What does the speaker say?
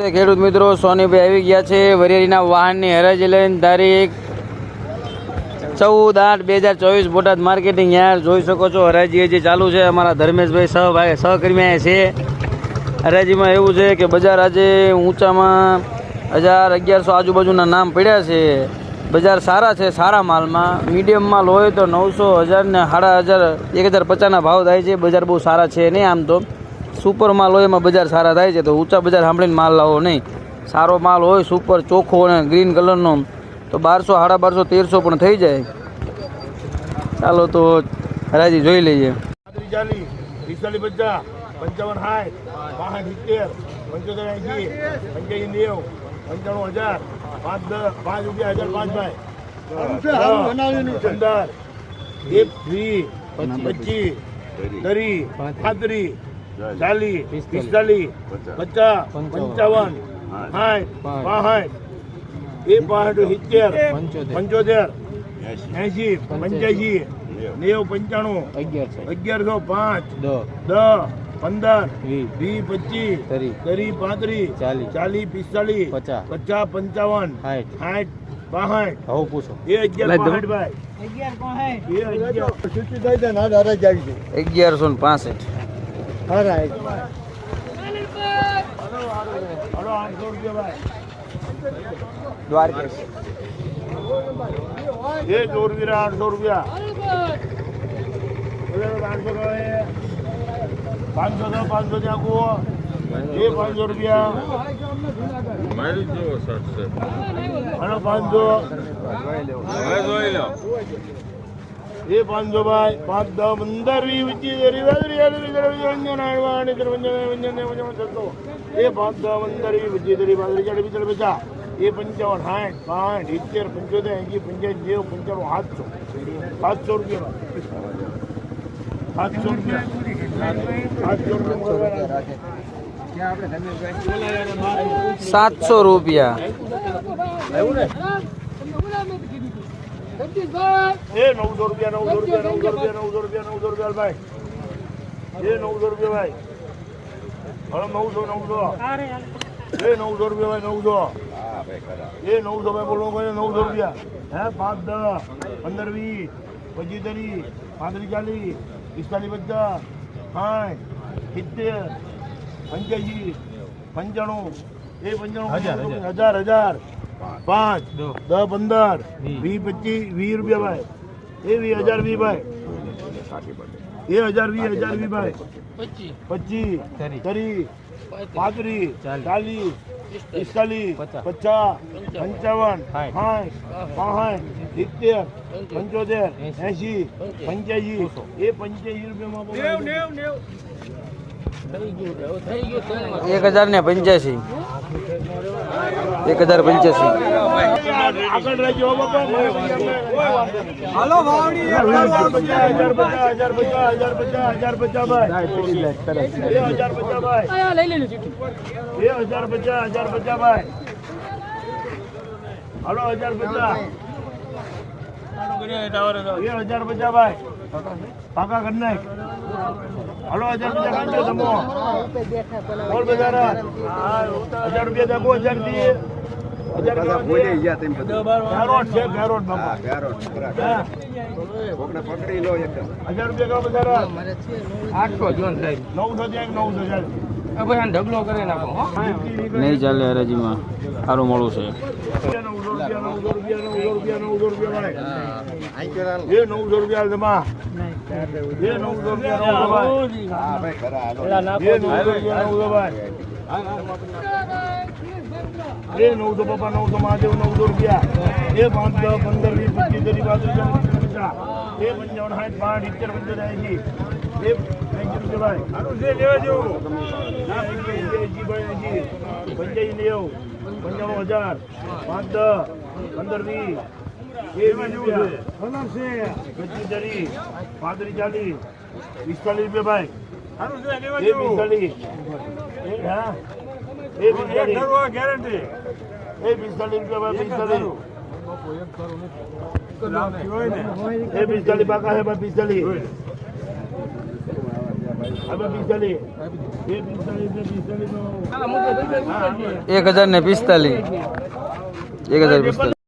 ખેડૂત મિત્રો, સોનીભાઈ આવી ગયા છે. વરિયાળીના વાહનની હરાજી લઈને તારીખ ચૌદ આઠ બે હજાર ચોવીસ બોટાદ માર્કેટિંગ યાર જોઈ શકો છો, હરાજી હજી ચાલુ છે. અમારા ધર્મેશભાઈ સહભાઈ સહકર્મી છે. હરાજીમાં એવું છે કે બજાર આજે ઊંચામાં હજાર અગિયારસો આજુબાજુના નામ પડ્યા છે. બજાર સારા છે, સારા માલમાં. મીડિયમ માલ હોય તો નવસો હજાર ને સાડા હજાર, એક હજાર પચાસના ભાવ થાય છે. બજાર બહુ સારા છે નહીં આમ તો. સુપર માલ હોય એમાં બજાર સારા થાય છે તો ઊંચા બજાર સાંભળીને માલ લાવો નહીં. સારો માલ હોય સુપર ચોખ્ખો અને ગ્રીન કલરનો તો બારસો સાડા બારસો તેરસો પણ થઈ જાય. ચાલો તો હરાજી જોઈ લઈએ. પંચાવન સાઠ પાંસઠ સિત્તેર પંચોતેર એંસી પંચ્યાસી નેવ પંચાણું હજાર પાંચ દસ પાંચ રૂપિયા હજાર પાંચ ભાઈ. પંદર એક વીસ પચીસ ત્રીસ પાંત્રીસ ચાલીસ પિસ્તાલીસ. પચાસ. પંચાવન. સાઠ પાંસઠ એ પાંસઠ સિત્તેર પંચોતેર. એસી પંચ્યાસી નેવ. પંચાણું અગિયારસો પાંચ દસ. પંદર વીસ. પચીસ ત્રીસ. પાંત્રીસ ચાલીસ. પિસ્તાલીસ પચાસ. પચાસ પંચાવન સાઠ. બાસઠ. હવે પૂછો. એ અગિયાર બાસઠ ભાઈ. અગિયારસો ને પાસઠ. રૂપિયા ભાઈ દ્વારકેશ. એ ચોરવીરા આઠસો રૂપિયા. આઠસો પાંચસો દસ પાંચસો ત્યાં કુવો એ પાંચસો રૂપિયા. હલો પાંચસો. એ પાંચસો ભાઈ પાંચ દસ પંદર વીસ પચીસ ત્રીસ પાંત્રીસ ચાલીસ વ્યંજન આડવાણી વ્યંજન વ્યંજન થતો એ પાંચ દસ પંદર વીસ પચીસ ત્રીસ પાંત્રીસ ચાલીસ પિસ્તાલીસ પચાસ એ પંચાવન સાઠ પાંઠ સિત્તેર પંચોતેર એંસી પંચાયત નેવું પંચાણું સાતસો સાતસો રૂપિયા સાતસો રૂપિયા સાતસો રૂપિયા સાતસો રૂપિયા એ નવસો રૂપિયા નવસો રૂપિયા નવસો રૂપિયા નવસો રૂપિયા નવસો રૂપિયા ભાઈ. એ નવસો રૂપિયા ભાઈ. હવે નવસો નવસો. એ નવસો રૂપિયા ભાઈ નવસો. એ નવસો ભાઈ બોલો કોઈ નવસો રૂપિયા. હે પાંચ દસ પંદર વીસ પચીસ ત્રીસ પાંત્રીસ ચાલીસ પિસ્તાલીસ પચાસ સાઠ સિત્તેર પંચ્યાસી પંચાણું. એ પંચાણું હજાર હજાર. પાંચ. દસ પંદર. વીસ પચીસ વીસ રૂપિયા ભાઈ. એ વીસ હજાર વીસ ભાઈ. એ હજાર વીસ હજાર વીસ ભાઈ. પચીસ. ત્રીસ પાંત્રીસ. ચાલીસ. પિસ્તાલીસ. પચાસ. પંચાવન. સાઠ. પાંસઠ સિત્તેર પંચોતેર. એસી પંચ્યાસી. એ પંચ્યાસી રૂપિયામાં એક હજાર ને પંચ્યાસી. એક હજાર પંચ્યાસી. હજાર હાલો હજાર પચાસ. હજાર પચાસ ભાઈ. પાકા કરી નાખ હાલો હજાર પચાસ કાઢજો તમો. બોલ બજાર. હજાર રૂપિયા દેખો હજાર હા. પકડી લો એક હજાર રૂપિયા કા બજાર. આઠસો જોન નવસો ત્યાં નવસો હજાર ભાઈ આને ઢગલો કરી નાખો હો. નહીં ચાલે હરાજીમાં સારું મળું છે એ નવસો એ નવસો મહાદેવ નવસો રૂપિયા એ પાંચ પંદર વીસ પચીસ ત્રીસ પાંત્રીસ એ પંચાવન સાઠ પાંચ સિત્તેર પંચોતેર રૂપિયા ભાઈ લેવા જેવું. નેવું પંચાણું હજાર. પાંચ દસ. પંદર વીસ. પાંત્રીસ ચાલીસ. પિસ્તાલીસ રૂપિયા ભાઈ. પિસ્તાલીસ. હા. એ પિસ્તાલીસ. ગેરંટી એ પિસ્તાલીસ રૂપિયા ભાઈ પિસ્તાલીસ. એ પિસ્તાલીસ પાકા છે પિસ્તાલીસ. એક હજાર ને પિસ્તાલીસ. એક હજાર પિસ્તાલીસ.